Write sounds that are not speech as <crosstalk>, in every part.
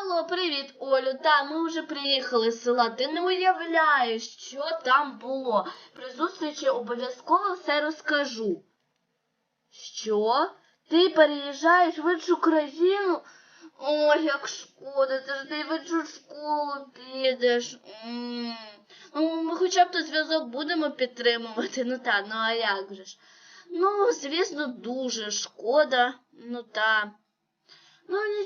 Алло, привіт, Олю. Та ми вже приїхали з села. Ти не уявляєш, що там було. При зустрічі обов'язково все розкажу. Що? Ти переїжджаєш в іншу країну? Ой, як шкода, це ж ти в іншу школу підеш. Ну, ми хоча б то зв'язок будемо підтримувати. Ну та, ну а як же ж? Ну, звісно, дуже шкода. Ну та.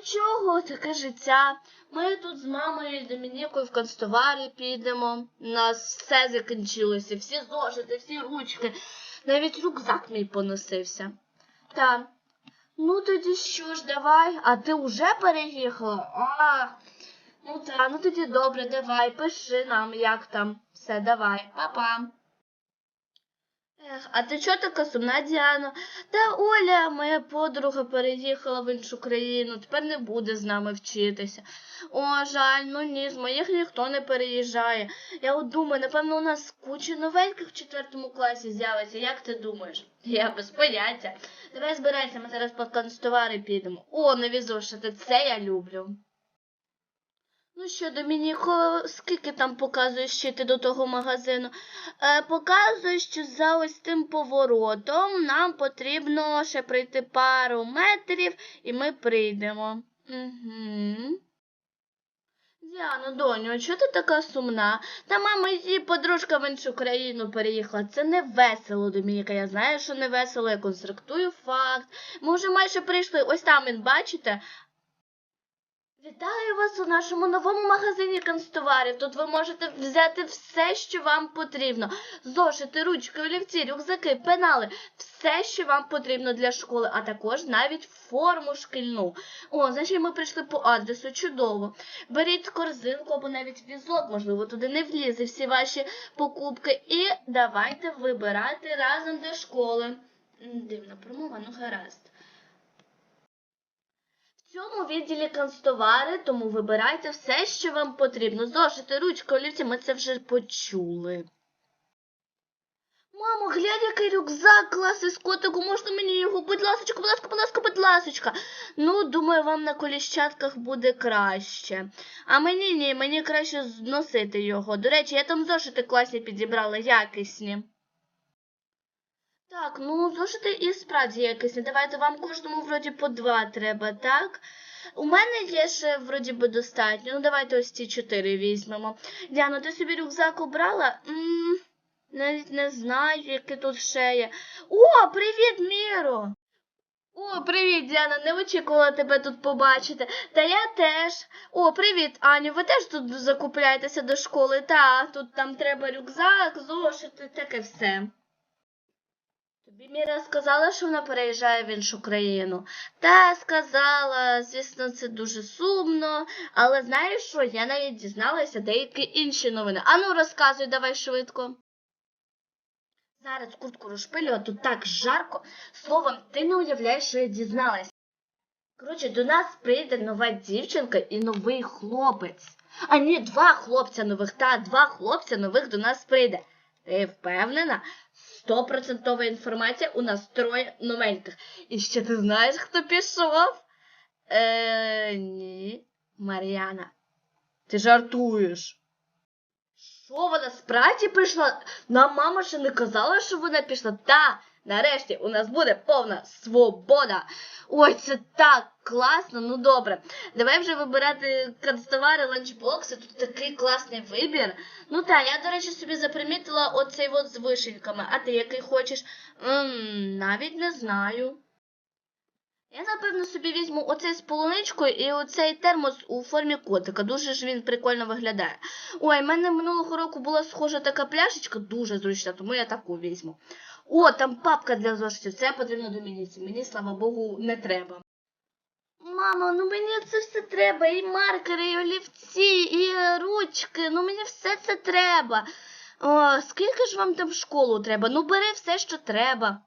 Нічого, таке життя. Ми тут з мамою і Домінікою в канцтоварі підемо. У нас все закінчилося, всі зошити, всі ручки, навіть рюкзак мій поносився. Та, ну тоді що ж, давай, а ти вже переїхала? А, ну та, ну тоді добре, давай, пиши нам, як там. Все, давай, па-па. Ех, а ти чого така сумна, Діана? Та Оля, моя подруга, переїхала в іншу країну, тепер не буде з нами вчитися. О, жаль, ну ні, з моїх ніхто не переїжджає. Я от думаю, напевно, у нас куча новеньких в четвертому класі з'явиться. Як ти думаєш? Я без поняття. Давай збирайся, ми зараз по канцтовари підемо. О, нові зошити, це я люблю. Ну що, Домініко, скільки там показує ще ти до того магазину? Е, показує, що за ось тим поворотом нам потрібно ще пройти пару метрів, і ми прийдемо. Угу. Діано, доню, а чого ти така сумна? Та мама її подружка в іншу країну переїхала. Це не весело, Домініка. Я знаю, що не весело, я конструктую факт. Ми вже майже прийшли. Ось там він, бачите? Вітаю вас у нашому новому магазині канцтоварів. Тут ви можете взяти все, що вам потрібно. Зошити, ручки, олівці, рюкзаки, пенали, все, що вам потрібно для школи, а також навіть форму шкільну. О, значить, ми прийшли по адресу. Чудово. Беріть корзинку або навіть візок, можливо, туди не влізе всі ваші покупки. І давайте вибирати разом до школи. Дивна промова, ну гаразд. В цьому відділі канцтовари, тому вибирайте все, що вам потрібно. Зошити, ручки, олівці, ми це вже почули. Мамо, глянь, який рюкзак класний з котику, можна мені його? Будь ласочка, будь ласка, будь ласка, будь ласочка. Ну, думаю, вам на коліщатках буде краще. А мені ні, мені краще зносити його. До речі, я там зошити класні підібрала, якісні. Так, ну зошити і справді якісні. Давайте вам кожному вроді по два треба, так? У мене є ще вроді би достатньо. Ну давайте ось ці чотири візьмемо. Діано, ти собі рюкзак обрала? м навіть не знаю, яке тут ще є. О, привіт, Міро! О, привіт, Діана, не очікувала тебе тут побачити. Та я теж. О, привіт, Аню. Ви теж тут закупляєтеся до школи? Та, тут там треба рюкзак, зошити, таке все. Тобі Міра сказала, що вона переїжджає в іншу країну. Та сказала, звісно, це дуже сумно, але знаєш що, я навіть дізналася деякі інші новини. Ану, розказуй, давай швидко. Зараз куртку розпилю, а тут так жарко. Словом, ти не уявляєш, що я дізналась. Коротше, до нас прийде нова дівчинка і новий хлопець. А ні, два хлопця нових, та два хлопця нових до нас прийде. Ти впевнена? Стопроцентова інформація у нас троє новеньких. І ще ти знаєш, хто пішов? Е, ні. Мар'яна. Ти жартуєш. Що вона справді пішла? Нам мама ще не казала, що вона пішла. Та, нарешті у нас буде повна свобода. Ой, це так класно. Ну добре. Давай вже вибирати канцтовари, ланчбокси. Тут такий класний вибір. Ну так, я, до речі, собі запримітила оцей от з вишеньками. А ти який хочеш? М, навіть не знаю. Я, напевно, собі візьму оцей з полуничкою і оцей термос у формі котика. Дуже ж він прикольно виглядає. Ой, в мене минулого року була схожа така пляшечка, дуже зручна, тому я таку візьму. О, там папка для зошитів. Це потрібно Домініці. Мені, слава Богу, не треба. Мамо, ну мені це все треба. І маркери, і олівці, і ручки. Ну мені все це треба. О, скільки ж вам там в школу треба? Ну бери все, що треба.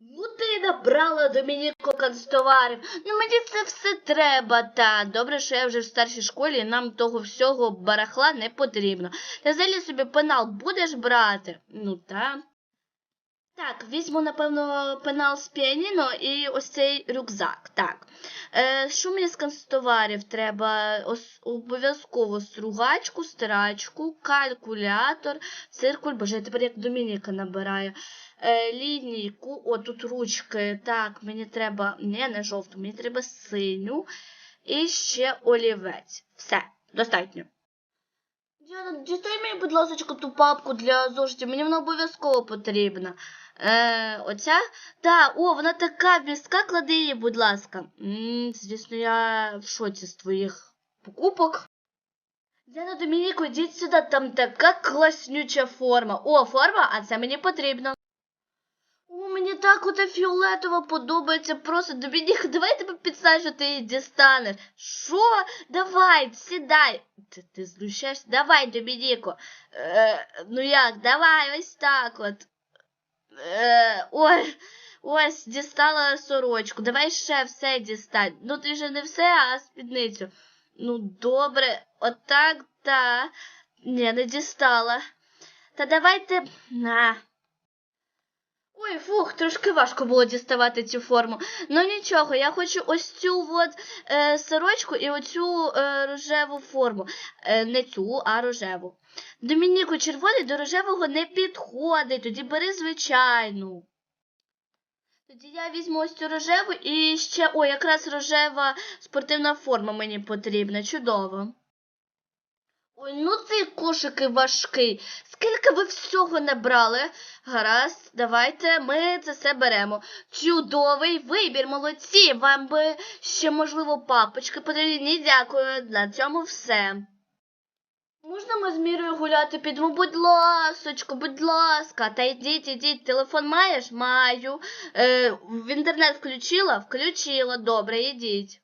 Ну, ти набрала Домініко канцтоварів. Ну мені це все треба, та. Добре, що я вже в старшій школі, і нам того всього барахла не потрібно. Ти взагалі собі пенал будеш брати? Ну та. Так, візьму, напевно, пенал з піаніно і ось цей рюкзак. Так. Е, що мені з канцтоварів треба? Обов'язково стругачку, стирачку, калькулятор, циркуль. Боже, я тепер як Домініка набираю. Е, лінійку, о, тут ручки. Так, мені треба. Ні, не жовту, мені треба синю. І ще олівець. Все, достатньо. Діана, дістай мені, будь ласка, ту папку для зошитів, мені вона обов'язково потрібна. Е, оця? Так, о, вона така містка, клади її, будь ласка. м звісно, я в шоці з твоїх покупок. Діана Домініко, йдіть сюди, там така класнюча форма. О, форма, а це мені потрібно. Мені так ота фіолетова подобається. Просто Домінік, <laughs> давай тебе підсаджу, ти її дістанеш. Що? Давай, сідай. Ти, ти знущаєшся? Давай, Домініко. Е, ну як, давай, ось так от. Е, ой, ось, дістала сорочку. Давай ще все дістань. Ну ти же не все, а спідницю. Ну, добре, отак, та. Ні, не дістала. Та давайте. На. Ой, фух, трошки важко було діставати цю форму. Ну нічого, я хочу ось цю от е, сорочку і оцю е, рожеву форму. Е, не цю, а рожеву. Домініку, червоний до рожевого не підходить, тоді бери звичайну. Тоді я візьму ось цю рожеву і ще, о, якраз рожева спортивна форма мені потрібна. Чудово. Ой, ну цей кошик і важкий. Скільки ви всього набрали? Гаразд, давайте ми це все беремо. Чудовий вибір, молодці. Вам би ще, можливо, папочки потрібні. Дякую. На цьому все. Можна ми з Мірою гуляти підемо? Будь ласочка, будь ласка. Та йдіть, йдіть. Телефон маєш? Маю. Е, в інтернет включила? Включила. Добре, йдіть.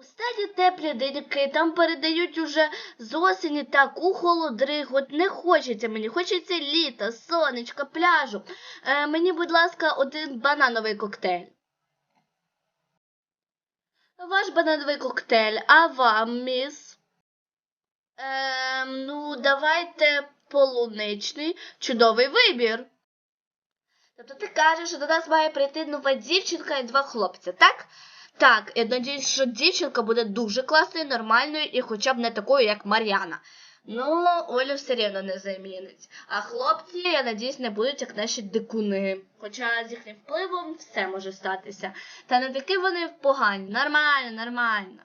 Останні теплі деньки, там передають уже з осені таку холодригу. От не хочеться мені, хочеться літа, сонечка, пляжу. Е, мені, будь ласка, один банановий коктейль. Ваш банановий коктейль, а вам, міс? Е, ну, давайте полуничний, чудовий вибір. Тобто ти кажеш, що до нас має прийти нова дівчинка і два хлопця, так? Так, я надіюсь, що дівчинка буде дуже класною, нормальною і хоча б не такою, як Мар'яна. Ну, Олю все рівно не замінить. А хлопці, я надіюсь, не будуть як наші дикуни. Хоча з їхнім впливом все може статися. Та не такі вони погані. Нормально, нормально.